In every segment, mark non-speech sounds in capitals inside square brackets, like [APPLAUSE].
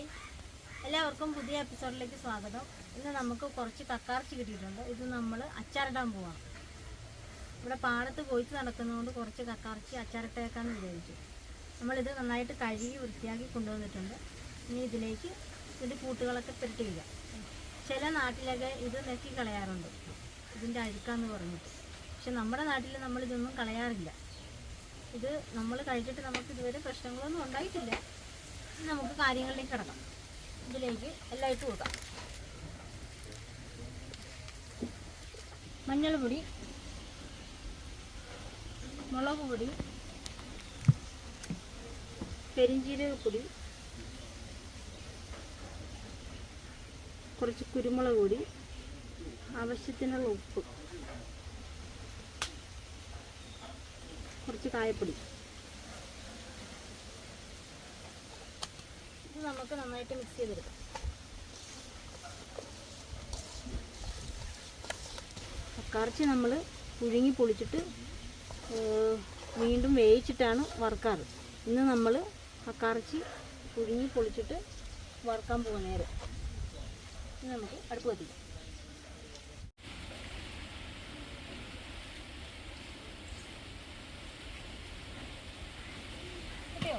Hi എല്ലാവർക്കും പുതിയ എപ്പിസോഡിലേക്ക് സ്വാഗതം. ഇന്ന് നമുക്ക് കുറച്ച് കക്കാർച്ചി കിട്ടിയിട്ടുണ്ട്. ഇത് നമ്മൾ അച്ചാറിടാൻ പോവാണ്. ഇവിടെ പാടത്ത് കൊയ്ത്ത് നടക്കുന്നതുകൊണ്ട് കുറച്ച് കക്കാർച്ചി അച്ചാറിട്ടേക്കാന്ന് വിചാരിച്ചു. നമ്മളിത് നന്നായിട്ട് കഴുകി വൃത്തിയാക്കി കൊണ്ടുവന്നിട്ടുണ്ട്. ഇനി ഇതിലേക്ക് ഇതിന്റെ കൂട്ടുകളൊക്കെ പുരട്ടിയില്ല ചില നാട്ടിലൊക്കെ ഇത് നെക്കി കളയാറുണ്ട്. ഇതിന്റെ അഴുക്കാന്ന് പറഞ്ഞിട്ട്. പക്ഷെ നമ്മുടെ നാട്ടിൽ നമ്മളിതൊന്നും കളയാറില്ല. ഇത് നമ്മൾ കഴിച്ചിട്ട് നമുക്ക് ഇതുവരെ പ്രശ്നങ്ങളൊന്നും ഉണ്ടായിട്ടില്ല. നമുക്ക് കാര്യങ്ങളിലേക്ക് കിടക്കാം. ഇതിലേക്ക് എല്ലാം ഇട്ട് കൊടുക്കാം മഞ്ഞൾപ്പൊടി മുളക് പൊടി പെരിഞ്ജീരകപ്പൊടി കുറച്ച് കുരുമുളക് പൊടി ആവശ്യത്തിനുള്ള ഉപ്പ് കുറച്ച് കായപ്പൊടി. നമുക്ക് നന്നായിട്ട് മിക്സ് ചെയ്തെടുക്കാം. കക്കറച്ചി നമ്മൾ പുഴുങ്ങി പൊളിച്ചിട്ട് വീണ്ടും വേവിച്ചിട്ടാണ് വറുക്കാറ്. ഇന്ന് നമ്മൾ കക്കറച്ചി പുഴുങ്ങി പൊളിച്ചിട്ട് വറുക്കാൻ പോകുന്നേരം നമുക്ക് അടുപ്പ് കത്തിക്കാം കിട്ടിയോ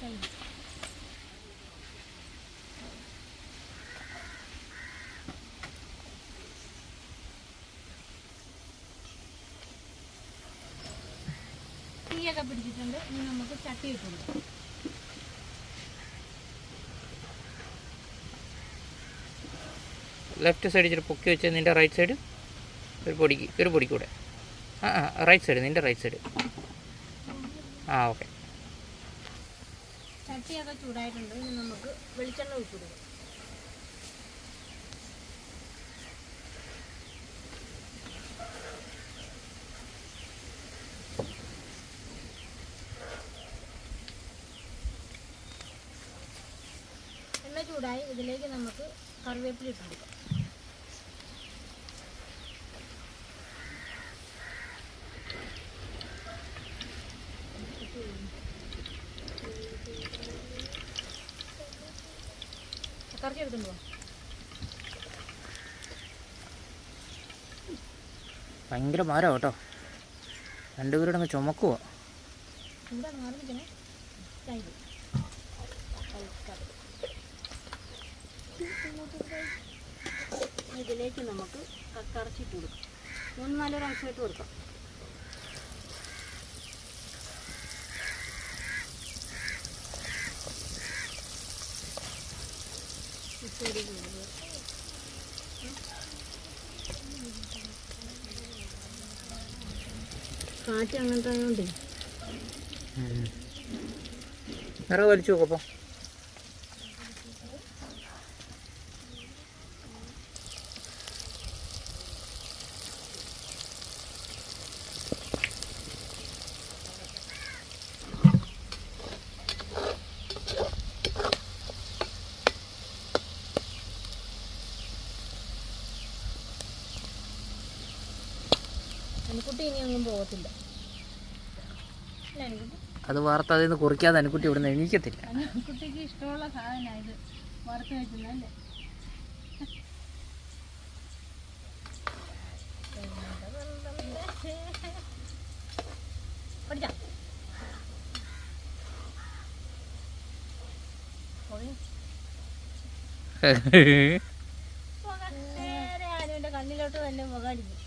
കഴിഞ്ഞു. തീയൊക്കെ പിടിച്ചിട്ടുണ്ട്. ഇനി നമുക്ക് ചട്ടി ഇട്ട് കൊടുക്കാം. ലെഫ്റ്റ് സൈഡ് ഇച്ചിരി പൊക്കി വെച്ച് നിന്റെ റൈറ്റ് സൈഡ് ഒരു പൊടിക്ക് ഒരു പൊടിക്കൂടെ. ആ ആ റൈറ്റ് സൈഡ് നിന്റെ റൈറ്റ് സൈഡ് ആ ഓക്കെ ചട്ടിയൊക്കെ ചൂടായിട്ടുണ്ട്. ഇനി നമുക്ക് വെളിച്ചെണ്ണ ഒഴിച്ചു കൊടുക്കാം. എണ്ണ ചൂടായി ഇതിലേക്ക് നമുക്ക് കറിവേപ്പില കൊടുക്കാം. എടുത്തുണ്ടോ ഭയങ്കര മരം കേട്ടോ. രണ്ടുപേരുടെ അങ്ങ് ചുമക്കുക ഇതിലേക്ക് നമുക്ക് കക്കറച്ചിട്ട് കൊടുക്കാം. മൂന്ന് നാല് പ്രാവശ്യമായിട്ട് കൊടുക്കാം. കാറ്റ് അങ്ങനത്തെ ആയതുകൊണ്ടേ വലിച്ചു നോക്കപ്പോൾ അനുക്കുട്ടി ഇനി ഒന്നും പോകത്തില്ല. അത് വാർത്ത അതിൽ നിന്ന് കുറിക്കാതെ അനുക്കുട്ടി ഇവിടുന്ന് എണീക്കത്തില്ല. അനുക്കുട്ടിക്ക് ഇഷ്ടമുള്ള സാധനമാണ് ഇത്. വറുത്ത് [LAUGHS] കണ്ണിലോട്ട് തന്നെ മുഖടിക്കും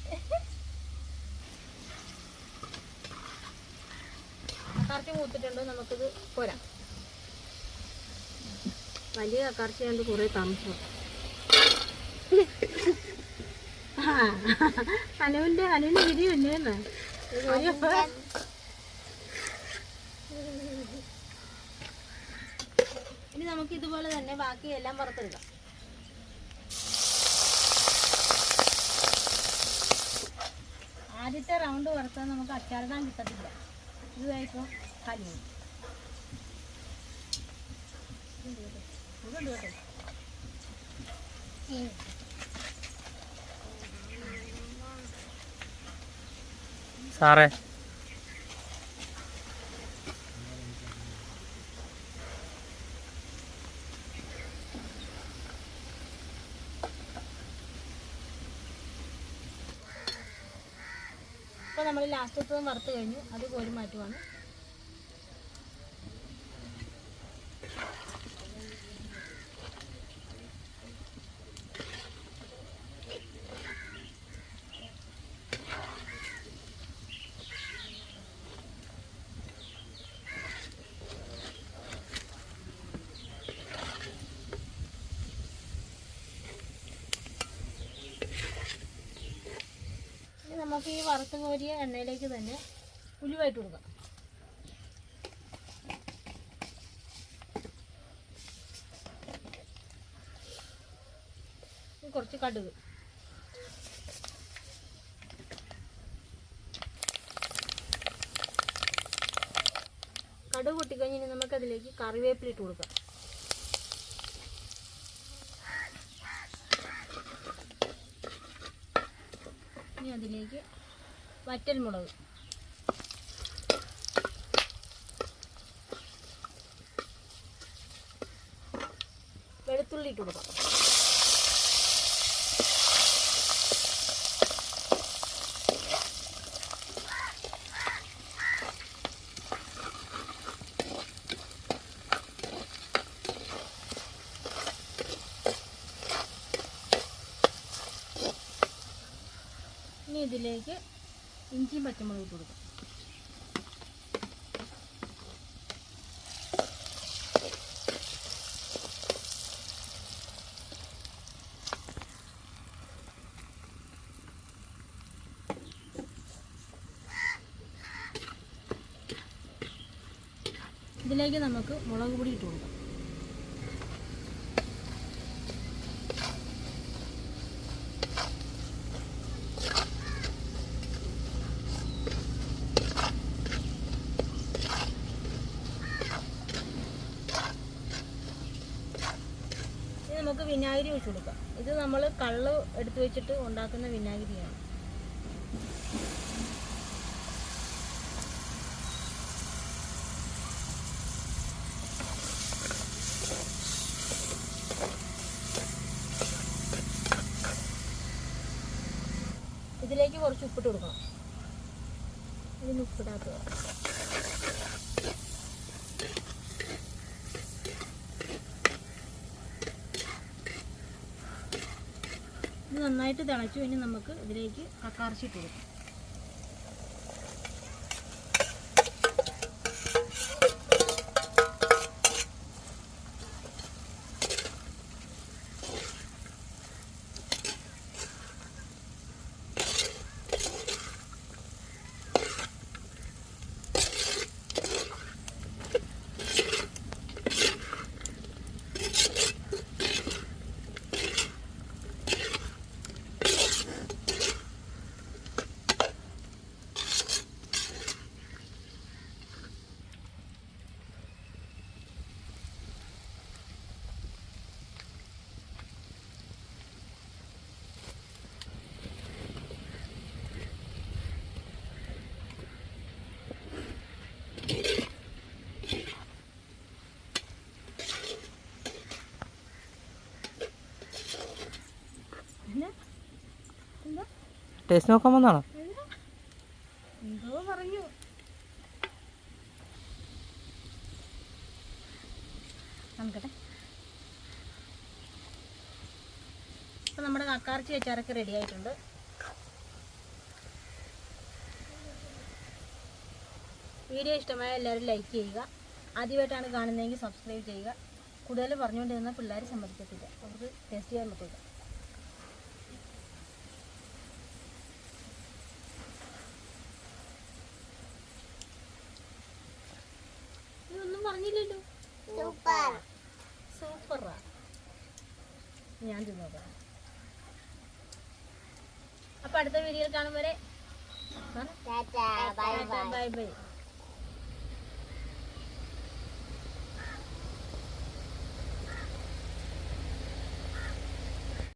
കക്കറച്ചി മൂത്തിട്ടുണ്ട് നമുക്കിത് പോരാം. വലിയ കക്കറച്ചി കണ്ട് കുറേ താമസം അനുവിന്റെ അനുവിന് വിധി തന്നെയാണ് ഇനി നമുക്ക് ഇതുപോലെ തന്നെ ബാക്കി എല്ലാം പുറത്തെടുക്കാം ആദ്യത്തെ റൗണ്ട് വറുത്താൽ നമുക്ക് അച്ചാറിടാൻ കിട്ടത്തില്ല. ഇത് കഴിക്കും കലിയും സാറേ. നമ്മൾ വറുത്ത് കഴിഞ്ഞു. അത് കോരി മാറ്റുവാണ് ഇനി നമുക്ക് ഈ വറുത്ത് കോരിയ എണ്ണയിലേക്ക് തന്നെ ഉലുവായിട്ട് കൊടുക്കാം. കുറച്ച് കടുക്. കടുക് പൊട്ടിക്കഴിഞ്ഞ് നമുക്ക് അതിലേക്ക് കറിവേപ്പില ഇട്ട് കൊടുക്കാം. ഇനി അതിലേക്ക് വറ്റൽ മുളക് വെളുത്തുള്ളി ഇട്ട് കൊടുക്കാം. ഇതിലേക്ക് ഇഞ്ചിയും പച്ചമുളകും ഇട്ട് കൊടുക്കാം. ഇതിലേക്ക് നമുക്ക് മുളക് പൊടി ഇട്ട് കൊടുക്കാം ഇനി നമുക്ക് വിനാഗിരി ഒഴിച്ചു കൊടുക്കാം. ഇത് നമ്മൾ കള്ള് എടുത്തു വെച്ചിട്ട് ഉണ്ടാക്കുന്ന വിനാഗിരിയാണ്. ഇതിലേക്ക് കുറച്ച് ഉപ്പിട്ട് കൊടുക്കണം. ഇതിന് ഉപ്പിടാത്തത്. നന്നായിട്ട് തിളച്ചു ഇനി നമുക്ക് ഇതിലേക്ക് കക്കാർച്ചിട്ട് കൊടുക്കാം. ടേസ്റ്റ് എന്തോ പറഞ്ഞു. അപ്പം നമ്മുടെ കക്കാർച്ചി അച്ചാറൊക്കെ റെഡി ആയിട്ടുണ്ട്. വീഡിയോ ഇഷ്ടമായ എല്ലാവരും ലൈക്ക് ചെയ്യുക. ആദ്യമായിട്ടാണ് കാണുന്നതെങ്കിൽ സബ്സ്ക്രൈബ് ചെയ്യുക. കൂടുതൽ പറഞ്ഞുകൊണ്ടിരുന്ന പിള്ളേർ സമ്മതിക്കത്തില്ല. അവർക്ക് ടേസ്റ്റ് ചെയ്യാൻ പറ്റില്ല ഞാൻ തിന്നോക്കാം അപ്പൊ അടുത്ത വീഡിയോയിൽ കാണും വരെ. Bye bye.